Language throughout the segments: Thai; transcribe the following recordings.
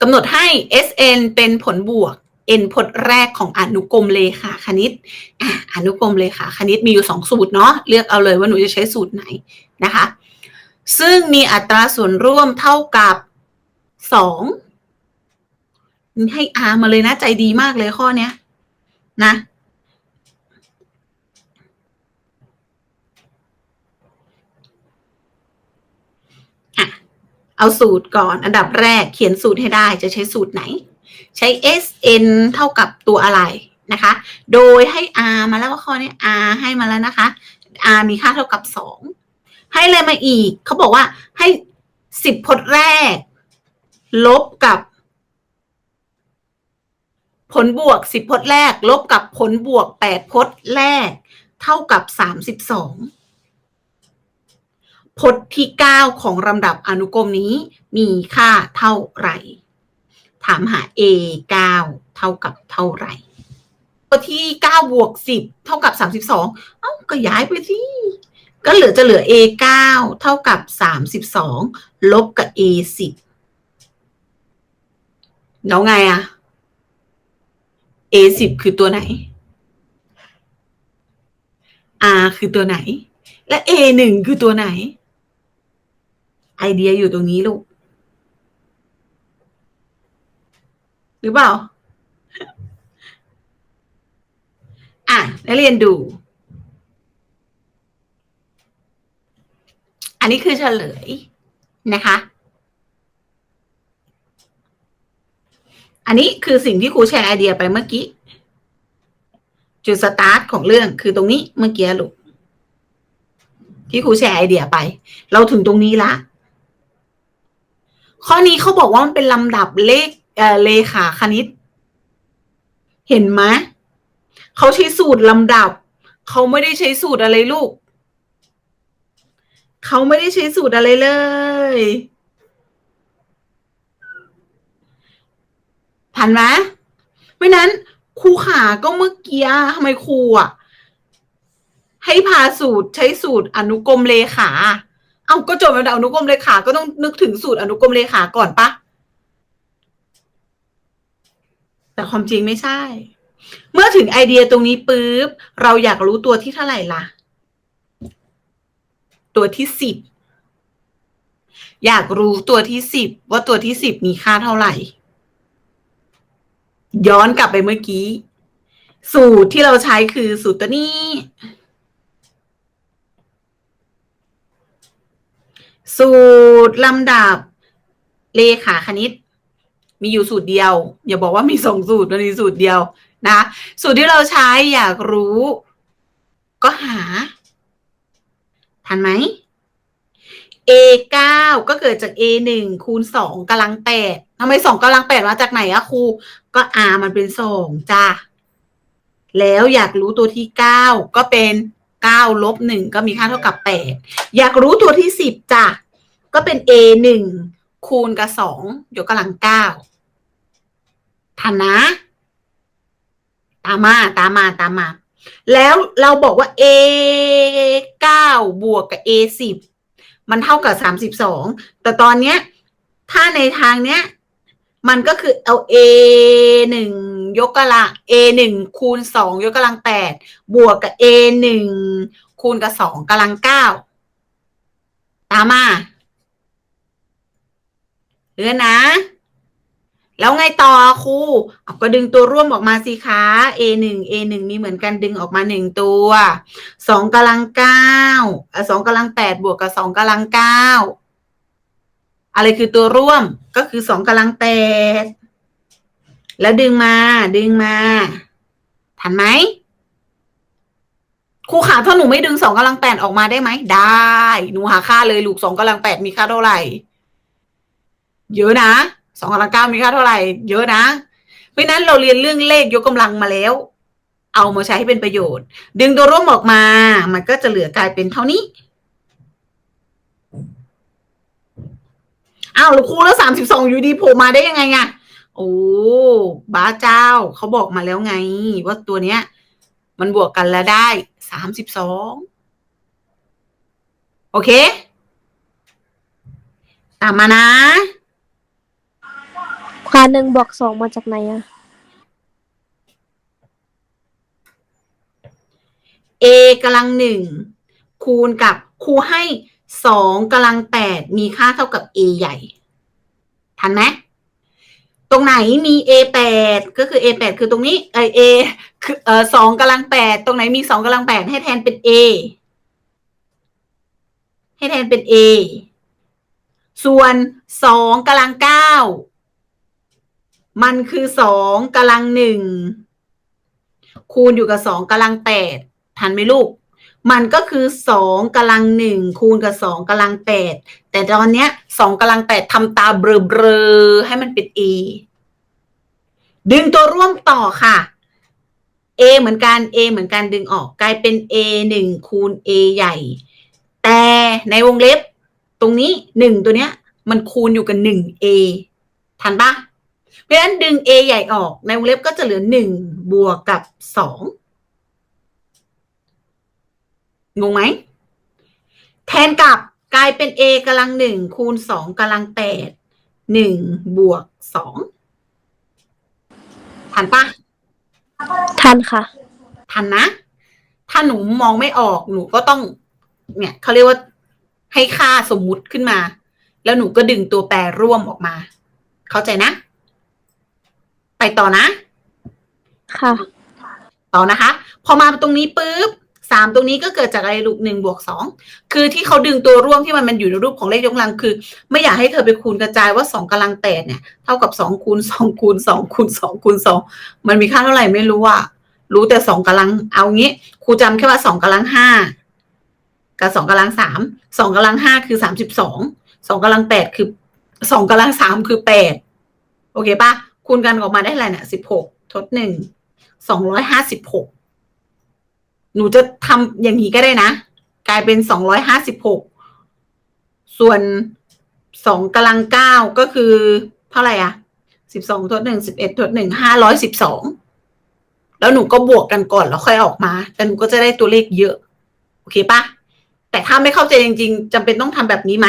กำหนดให้ Sn เป็นผลบวก n พจน์แรกของอนุกรมเลขาคณิตอะอนุกรมเลขาคณิตมีอยู่สองสูตรเนาะเลือกเอาเลยว่าหนูจะใช้สูตรไหนนะคะ ซึ่งมีอัตราส่วนร่วมเท่ากับสองให้ R มาเลยนะใจดีมากเลยข้อเนี้ยนะ เอาสูตรก่อน อันดับแรกเขียนสูตรให้ได้จะใช้สูตรไหน ใช้ sn เท่ากับตัวอะไรนะคะ โดยให้ r มาแล้วว่าข้อนี้ r ให้มาแล้วนะคะ r มีค่าเท่ากับ 2 ให้อะไรมาอีก เขาบอกว่าให้ 10พจน์แรก ลบกับ ผลบวก 10พจน์แรก ลบกับผลบวก 8พจน์แรก เท่ากับ 32 พจน์ที่ 9 ของลำดับอนุกรมนี้มีค่าเท่าไหร่ ถามหา a 9เท่ากับเท่าไหร่ตัวที่ 9 บวก 10 เท่ากับ 32 เอ้าก็ย้ายไปสิ ก็เหลือจะเหลือ a 9เท่ากับ 32 ลบกับ a 10แล้วไงอะ a 10คือตัวไหน r คือตัวไหน และ a 1คือตัวไหน ไอเดียอยู่ตรงนี้ลูก หรือเปล่า อะนักเรียนดู อันนี้คือเฉลยนะคะ อันนี้คือสิ่งที่ครูแชร์ไอเดียไปเมื่อกี้ จุดสตาร์ทของเรื่องคือตรงนี้เมื่อกี้ลูกที่ครูแชร์ไอเดียไป เราถึงตรงนี้ละ ข้อนี้เขาบอกว่ามันเป็นลำดับเลขเอ่อเลขาคณิต เห็นไหมเขาใช้สูตรลำดับ เขาไม่ได้ใช้สูตรอะไรลูก เขาไม่ได้ใช้สูตรอะไรเลยทันไหมเพราะนั้นครูขาก็เมื่อกี้ทำไมครูอะ ให้พาสูตรใช้สูตรอนุกรมเลขา เอาก็จบมาจากอนุกรมเลขา ก็ต้องนึกถึงสูตรอนุกรมเลขาก่อนปะแต่ความจริงไม่ใช่ เมื่อถึงไอเดียตรงนี้ปุ๊บ เราอยากรู้ตัวที่เท่าไหร่ล่ะ ตัวที่สิบ อยากรู้ตัวที่สิบว่าตัวที่สิบมีค่าเท่าไหร่ ย้อนกลับไปเมื่อกี้ สูตรที่เราใช้คือสูตรตัวนี้ สูตรลำดับ เลขาคณิต มีอยู่สูตรเดียว อย่าบอกว่ามีสองสูตรมันมีสูตรเดียวนะ สูตรที่เราใช้อยากรู้ ก็หา ทันไหม a 9ก็เกิดจาก a 1คูณ2กำลังแปดทำไม2กำลังแปดมาจากไหนอะครู ก็ r มันเป็นสองจ้าแล้วอยากรู้ตัวที่9ก็เป็น9ลบ1ก็มีค่าเท่ากับ8อยากรู้ตัวที่10จ้ะ ก็เป็น a 1คูณกับ2ยกกำลัง9ทันนะ ตามมาตามมาตามมา แล้วเราบอกว่า a 9บวกกับ a 10มันเท่ากับ32แต่ตอนเนี้ย ถ้าในทางเนี้ย มันก็คือเอา a หนึ่งยกกำลัง a หนึ่งคูณสองยกกำลังแปดบวกกับ a หนึ่งคูณกับสองกำลังเก้าตามมา เรือนะ แล้วไงต่อครูเอาก็ดึงตัวร่วมออกมาสิคะ a หนึ่ง a หนึ่งมีเหมือนกันดึงออกมาหนึ่งตัวสองกำลังเก้าสองกำลังแปดบวกกับสองกำลังเก้าอะไรคือตัวร่วมก็คือสองกำลังแปดแล้วดึงมา ดึงมาทันไหมครูขาถ้าหนูไม่ดึงสองกำลังแปดออกมาได้ไหมได้ หนูหาค่าเลยลูกสองกำลังแปดมีค่าเท่าไหร่ เยอะนะสองกำลังเก้ามีค่าเท่าไหร่ เยอะนะ เพราะนั้นเราเรียนเรื่องเลขยกกำลังมาแล้ว เอามาใช้ให้เป็นประโยชน์ ดึงตัวร่วมออกมา มันก็จะเหลือกลายเป็นเท่านี้อ้าวแล้วครูแล้วสามสิบสองอยู่ดีโผล่มาได้ยังไงอะโอ้บ้าเจ้าเขาบอกมาแล้วไง ว่าตัวเนี้ย มันบวกกันแล้วได้สามสิบสองโอเค ตามมานะ พาหนึ่งบวกสองมาจากไหนอะ a กำลังหนึ่งคูณกับครูให้สองกำลังแปดมีค่าเท่ากับ a ใหญ่ ทันไหมตรงไหนมี a แปดก็คือ a แปดคือตรงนี้เออ a คือเออสองกำลังแปดตรงไหนมีสองกำลังแปดให้แทนเป็น a ให้แทนเป็น a ส่วนสองกำลังเก้า มันคือสองกำลังหนึ่งคูณอยู่กับสองกำลังแปดทันไหมลูก มันก็คือสองกำลังหนึ่งคูณกับสองกำลังแปดแต่ตอนเนี้ยสองกำลังแปดทำตาเบลอๆให้มันเป็น a ดึงตัวร่วมต่อค่ะ a เหมือนกัน a เหมือนกันดึงออกกลายเป็น a หนึ่งคูณ a ใหญ่ แต่ในวงเล็บ ตรงนี้หนึ่งตัวเนี้ย มันคูณอยู่กับหนึ่ง a ทันปะ เพราะฉะนั้นดึง a ใหญ่ออกในวงเล็บก็จะเหลือหนึ่งบวกกับสองงงไหม แทนกับกลายเป็น a กำลังหนึ่งคูณสองกำลังแปดหนึ่งบวกสองทันปะทันค่ะ ทันนะ ถ้าหนูมองไม่ออกหนูก็ต้อง เนี่ยเขาเรียกว่าให้ค่าสมมุติขึ้นมา แล้วหนูก็ดึงตัวแปรร่วมออกมา เข้าใจนะ ไปต่อนะ ค่ะ ต่อนะคะ พอมาตรงนี้ปุ๊บสามตรงนี้ก็เกิดจากอะไรลูกหนึ่งบวกสองคือที่เขาดึงตัวร่วมที่มันมันอยู่ในรูปของเลขยกกำลังคือ ไม่อยากให้เธอไปคูณกระจายว่าสองกำลังแปดเนี่ย เท่ากับสองคูณสองคูณสองคูณสองคูณสองมันมีค่าเท่าไหร่ไม่รู้อะรู้แต่สองกำลังเอางี้ครูจำแค่ว่าสองกำลังห้ากับสองกำลังสามสองกำลังห้าคือสามสิบสองสองกำลังแปดคือสองกำลังสามคือแปดโอเคปะ คูณกันออกมาได้อะไรเนี่ยสิบหกทดหนึ่งสองร้อยห้าสิบหกหนูจะทำอย่างนี้ก็ได้นะ กลายเป็นสองร้อยห้าสิบหกส่วนสองกำลังเก้าก็คือเท่าไหร่อะสิบสองทดหนึ่งสิบเอ็ดทดหนึ่งห้าร้อยสิบสองแล้วหนูก็บวกกันก่อนแล้วค่อยออกมา แต่หนูก็จะได้ตัวเลขเยอะ โอเคปะแต่ถ้าไม่เข้าใจจริง ๆจำเป็นต้องทำแบบนี้ไหม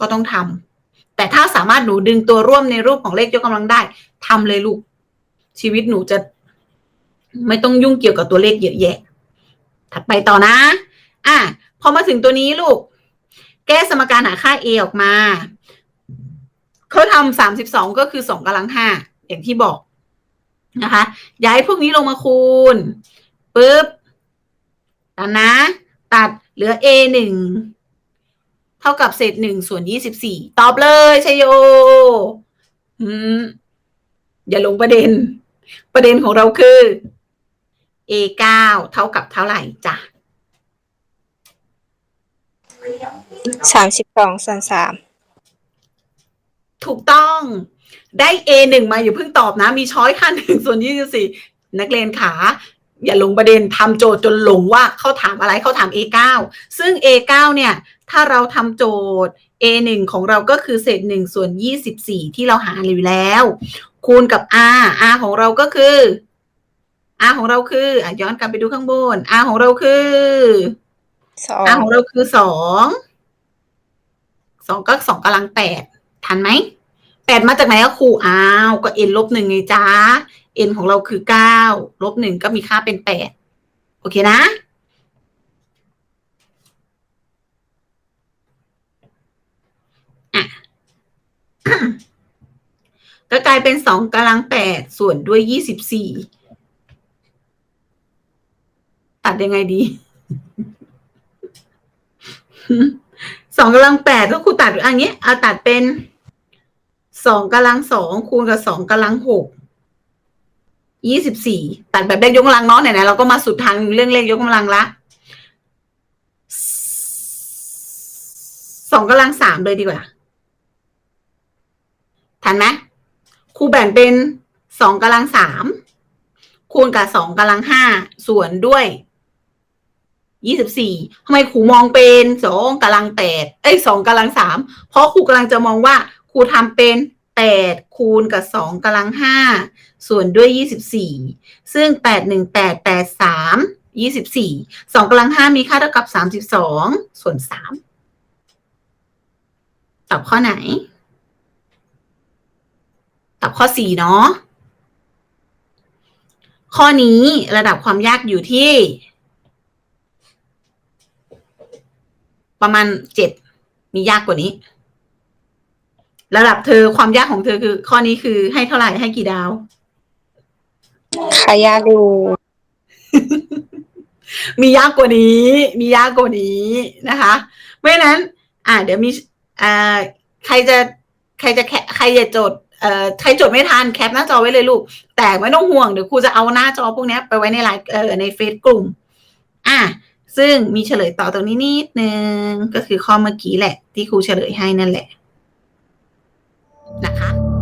ก็ต้องทำ แต่ถ้าสามารถหนูดึงตัวร่วมในรูปของเลขยกกำลังได้ทำเลยลูก ชีวิตหนูจะ ไม่ต้องยุ่งเกี่ยวกับตัวเลขเยอะแยะ ถัดไปต่อนะ อะพอมาถึงตัวนี้ลูก แก้สมการหาค่า a ออกมา เขาทำสามสิบสองก็คือสองกำลังห้าอย่างที่บอกนะคะ ย้ายพวกนี้ลงมาคูณปุ๊บตัดนะ ตัดเหลือ a หนึ่ง เท่ากับเศษหนึ่งส่วนยี่สิบสี่ตอบเลยชยโย อืม อย่าลงประเด็น ประเด็นของเราคือ a เก้าเท่ากับเท่าไหร่จ้ะสามสิบสองส่วนสามถูกต้อง ได้ a หนึ่งมาอย่าเพิ่งตอบนะ มีช้อยค่าหนึ่งส่วนยี่สิบสี่นักเรียนขา อย่าลงประเด็นทำโจทย์จนหลงว่าเขาถามอะไรเขาถาม a เก้าซึ่ง a เก้าเนี่ย ถ้าเราทำโจทย์ a หนึ่งของเราก็คือเศษหนึ่งส่วนยี่สิบสี่ที่เราหาอยู่แล้ว คูณกับ r r ของเราก็คือ r ของเราคืออะย้อนกลับไปดูข้างบน r ของเราคือสอง r ของเราคือสองสองก็สองกำลังแปดทันไหมแปดมาจากไหนอะครูอ้าว ก็ n ลบหนึ่งไงจ้า n ของเราคือเก้าลบหนึ่งก็มีค่าเป็นแปดโอเคนะอะก็กลายเป็นสองกำลังแปดส่วนด้วยยี่สิบสี่ตัดยังไงดีสองกำลังแปดก็ครูตัดอันนี้เอาตัดเป็นสองกำลังสองคูณกับสองกำลังหก ยี่สิบสี่ตัดแบบเลขยกกำลังเนาะไหนๆเราก็มาสุดทางเรื่องเลขยกกำลังละสองกำลังสามเลยดีกว่า ทันไหมครูแบ่งเป็นสองกำลังสามคูณกับสองกำลังห้าส่วนด้วยยี่สิบสี่ทำไมครูมองเป็นสองกำลังแปดเอ้ยสองกำลังสามเพราะครูกำลังจะมองว่าครูทำเป็น แปดคูณกับสองกำลังห้าส่วนด้วยยี่สิบสี่ซึ่งแปดหนึ่งแปดแปดสามยี่สิบสี่สองกำลังห้ามีค่าเท่ากับสามสิบสองส่วนสามตอบข้อไหน ตอบข้อสี่เนาะ ข้อนี้ระดับความยากอยู่ที่ ประมาณเจ็ดมียากกว่านี้ ระดับเธอความยากของเธอคือ ข้อนี้คือให้เท่าไหร่ให้กี่ดาวขายากอยู่มียากกว่านี้ มียากกว่านี้นะคะเพราะฉะนั้น อ่า เดี๋ยวมีอ่าใครจะใครจะแคใครจะจดเอ่อใครจดไม่ทันแคปหน้าจอไว้เลยลูก แต่ไม่ต้องห่วงเดี๋ยวครูจะเอาหน้าจอพวกเนี้ยไปไว้ในไลน์เอ่อในเฟซกลุ่ม อะซึ่งมีเฉลยต่อตรงนี้นิดนึงก็คือข้อเมื่อกี้แหละ ที่ครูเฉลยให้นั่นแหละ 哪？哈